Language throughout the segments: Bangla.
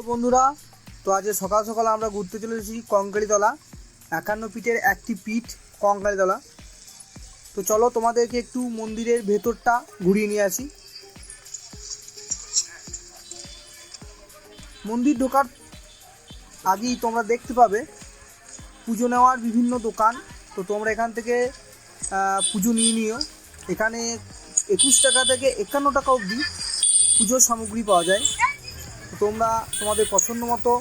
হ্যালো বন্ধুরা, তো আজ সকাল সকাল আমরা ঘুরতে চলে এসেছি কঙ্কালীতলা। একান্ন পিঠের একটি পিঠ, কঙ্কালীতলা। তো চলো তোমাদেরকে একটু মন্দিরের ভেতরটা ঘুরিয়ে নিয়ে আসি। মন্দির ঢোকার আগেই তোমরা দেখতে পাবে, পুজো নেওয়ার বিভিন্ন দোকান। তো তোমরা এখান থেকে পুজো নিয়ে নিও। এখানে একুশ টাকা থেকে একান্ন টাকা অবধি পুজোর সামগ্রী পাওয়া যায়। তো তোমরা তোমাদের পছন্দ মতো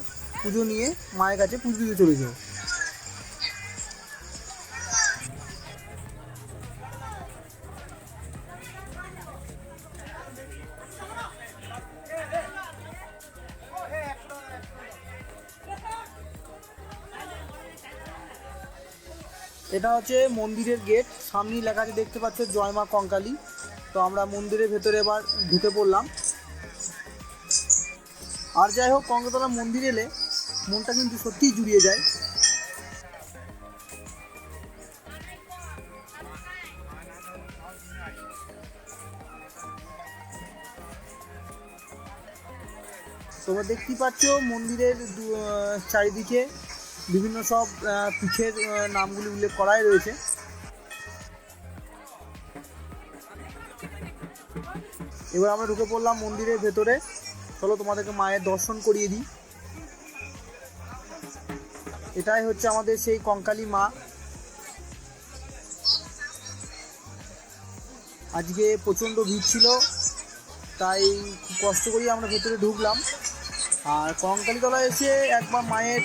পুজো নিয়ে মায়ের কাছে পুজো দিতে চলে যাও। এটা হচ্ছে মন্দিরের গেট, সামনেই লেখা আছে, দেখতে পাচ্ছ জয় মা কঙ্কালী। তো আমরা মন্দিরের ভেতরে এবার ঢুকে পড়লাম। আর যাই হোক কঙ্কতলা মন্দির এলে মনটা কিন্তু সত্যিই জুড়িয়ে যায়। তোমরা দেখতেই পাচ্ছ, মন্দিরের চারিদিকে বিভিন্ন সব পিঠের নামগুলি উল্লেখ করাই রয়েছে। এবার আমরা ঢুকে পড়লাম মন্দিরের ভেতরে। চলো তোমাদেরকে মায়ের দর্শন করিয়ে দিই। এটাই হচ্ছে আমাদের সেই কঙ্কালী মা। আজকে প্রচণ্ড ভিড় ছিল, তাই খুব কষ্ট করেই আমরা ভেতরে ঢুকলাম। আর কঙ্কালীতলা এসে একবার মায়ের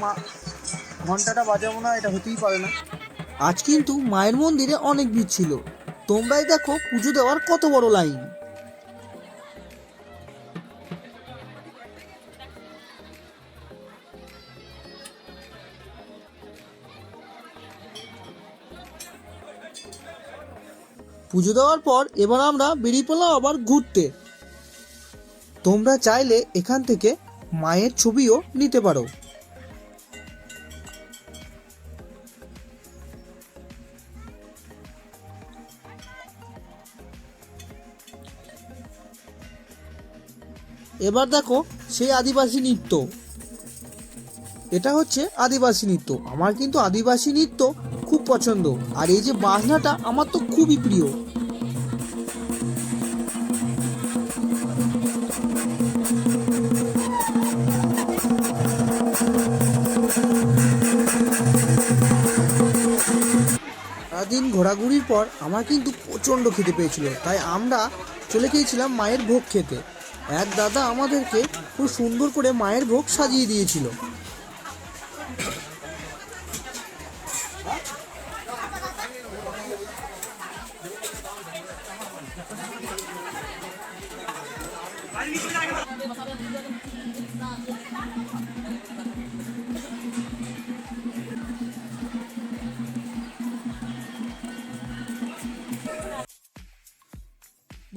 মা ঘন্টাটা বাজাবো না, এটা হতেই পারে না। আজ কিন্তু মায়ের মন্দিরে অনেক ভিড় ছিল। তোমরাই দেখো পুজো দেওয়ার কত বড় লাইন। পুজো দেওয়ার পর এবার আমরা বেরিয়ে পড়লাম আবার ঘুরতে। তোমরা চাইলে এখান থেকে মায়ের ছবিও নিতে পারো। এবার দেখো সেই আদিবাসী নৃত্য। এটা হচ্ছে আদিবাসী নৃত্য। আমার কিন্তু আদিবাসী নৃত্য খুব পছন্দ। আর এই যে বাজনাটা আমার তো খুবই প্রিয়। সারাদিন ঘোরাঘুরির পর আমার কিন্তু প্রচণ্ড খেতে পেয়েছিল, তাই আমরা চলে গিয়েছিলাম মায়ের ভোগ খেতে। এক দাদা আমাদেরকে খুব সুন্দর করে মায়ের ভোগ সাজিয়ে দিয়েছিল।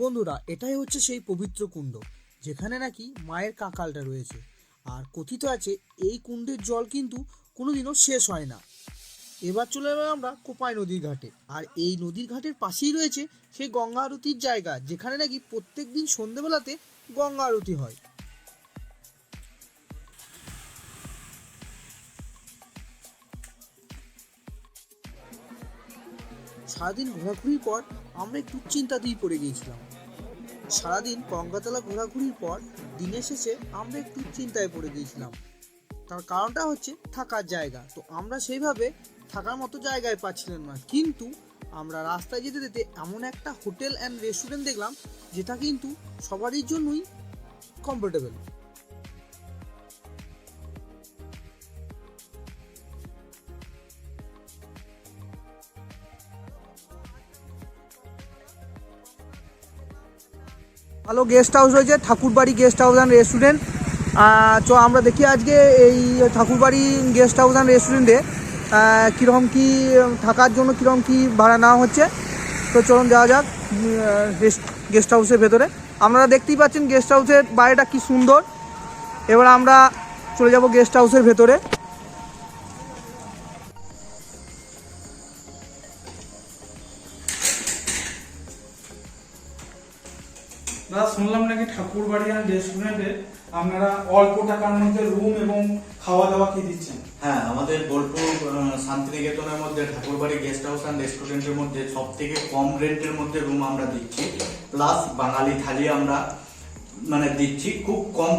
বন্ধুরা, এটাই হচ্ছে সেই পবিত্র কুণ্ড, যেখানে নাকি মায়ের কাঁকালটা রয়েছে। আর কথিত আছে, এই কুণ্ডের জল কিন্তু কোনোদিনও শেষ হয় না। এবার চলে এলাম আমরা কোপাই নদীর ঘাটে। আর এই নদীর ঘাটের পাশেই রয়েছে সেই গঙ্গা আরতির জায়গা, যেখানে নাকি প্রত্যেক দিন সন্ধেবেলাতে গঙ্গা আরতি হয়। সারাদিন ঘোরাঘুরির পর আমরা একটু চিন্তাতেই পড়ে গিয়েছিলাম। সারাদিন গঙ্গাতলা ঘোরাঘুরির পর দিনের শেষে আমরা একটু চিন্তায় পড়ে গিয়েছিলাম। তার কারণটা হচ্ছে থাকার জায়গা। তো আমরা সেইভাবে থাকার মতো জায়গায় পাচ্ছিলাম না। কিন্তু আমরা রাস্তায় যেতে যেতে এমন একটা হোটেল অ্যান্ড রেস্টুরেন্ট দেখলাম, যেটা কিন্তু সবারই জন্যই কমফোর্টেবল ভালো গেস্ট হাউস রয়েছে, Thakurbari guest house and restaurant তো আমরা দেখি আজকে এই ঠাকুরবাড়ি গেস্ট হাউস অ্যান্ড রেস্টুরেন্টে কীরকম কী, থাকার জন্য কীরকম কী ভাড়া নেওয়া হচ্ছে। তো চলুন যাওয়া যাক গেস্ট হাউসের ভেতরে। আপনারা দেখতেই পাচ্ছেন গেস্ট হাউসের বাইরেটা কি সুন্দর। এবার আমরা চলে যাব গেস্ট হাউসের ভেতরে। দাদা, শুনলাম নাকি ঠাকুর বাড়ি আর রেস্টুরেন্টে আপনারা অল্প টাকার মধ্যে রুম এবং খাওয়া দাওয়া কি দিচ্ছেন? হ্যাঁ আমাদের বোলপুর শান্তিনিকেতনের মধ্যে ঠাকুরবাড়ি গেস্ট হাউস অ্যান্ড রেস্টুরেন্টের মধ্যে সব থেকে কম রেন্টের মধ্যে রুম আমরা দিচ্ছি। প্লাস বাঙালি থালি আমরা মানে দিচ্ছি খুব কম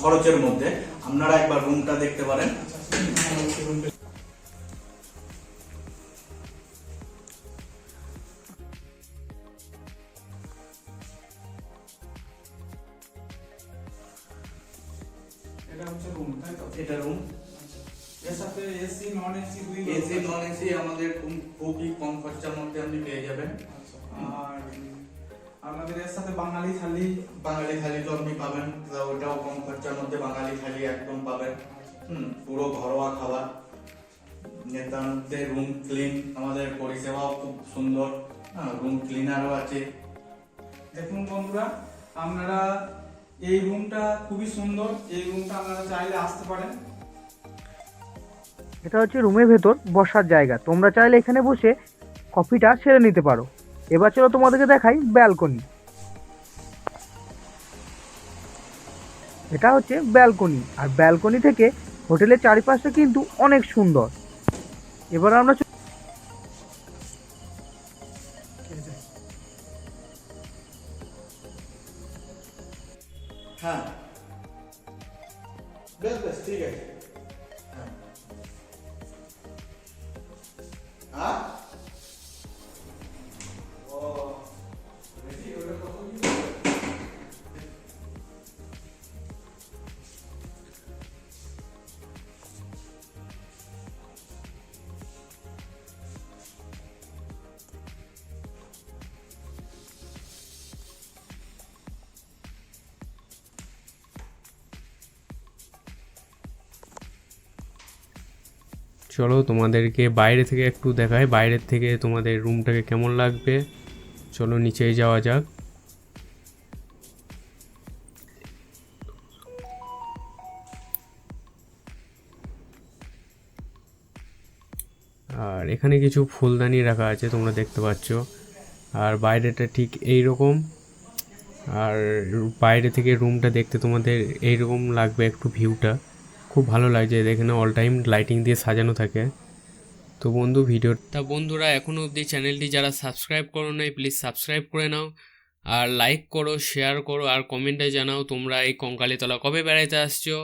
খরচের মধ্যে। আপনারা একবার রুমটা দেখতে পারেন। সাথে এসি নন এসি দুই এসি নন এসি আমাদের খুবই কম খরচার মধ্যে আপনি পেয়ে যাবেন। আর আপনাদের এর সাথে বাঙালি থালি? বাঙালি থালি তো আপনি পাবেন ওটাও কম খরচার মধ্যে বাঙালি থালি একদম পাবেন। হুম পুরো ঘরোয়া খাবার। নেতাদের রুম ক্লিন আমাদের পরিষেবাও খুব সুন্দর। হ্যাঁ রুম ক্লিনারও আছে। দেখুন বন্ধুরা আপনারা এই রুমটা খুবই সুন্দর। এই রুমটা আপনারা চাইলে আসতে পারেন। এটা হচ্ছে রুমের ভেতর বসার জায়গা। তোমরা চাইলে এখানে বসে কফিটা সেরে নিতে পারো। এবার চলো তোমাদেরকে দেখাই ব্যালকনি। এটা হচ্ছে ব্যালকনি। আর ব্যালকনি থেকে হোটেলের চারিপাশটা কিন্তু অনেক সুন্দর। এবার আমরা হ্যাঁ চলো তোমাদেরকে বাইরে থেকে একটু দেখাই। বাইরের থেকে তোমাদের রুমটাকে কেমন লাগবে? চলো নিচেই যাওয়া যাক। আর এখানে কিছু ফুলদানি রাখা আছে, তোমরা দেখতে পাচ্ছ। আর বাইরেটা ঠিক এই রকম আর বাইরে থেকে রুমটা দেখতে তোমাদের এইরকম লাগবে একটু ভিউটা। খুব ভালো লাগছে এখানে অল টাইম লাইটিং দিয়ে সাজানো থাকে। তো বন্ধু ভিডিও তা বন্ধুরা এখনও অবধি চ্যানেলটি যারা সাবস্ক্রাইব করো নাই প্লিজ সাবস্ক্রাইব করে নাও। আর লাইক করো শেয়ার করো, আর কমেন্টে জানাও তোমরা এই কঙ্কালীতলা কবে বেড়াইতে আসছো।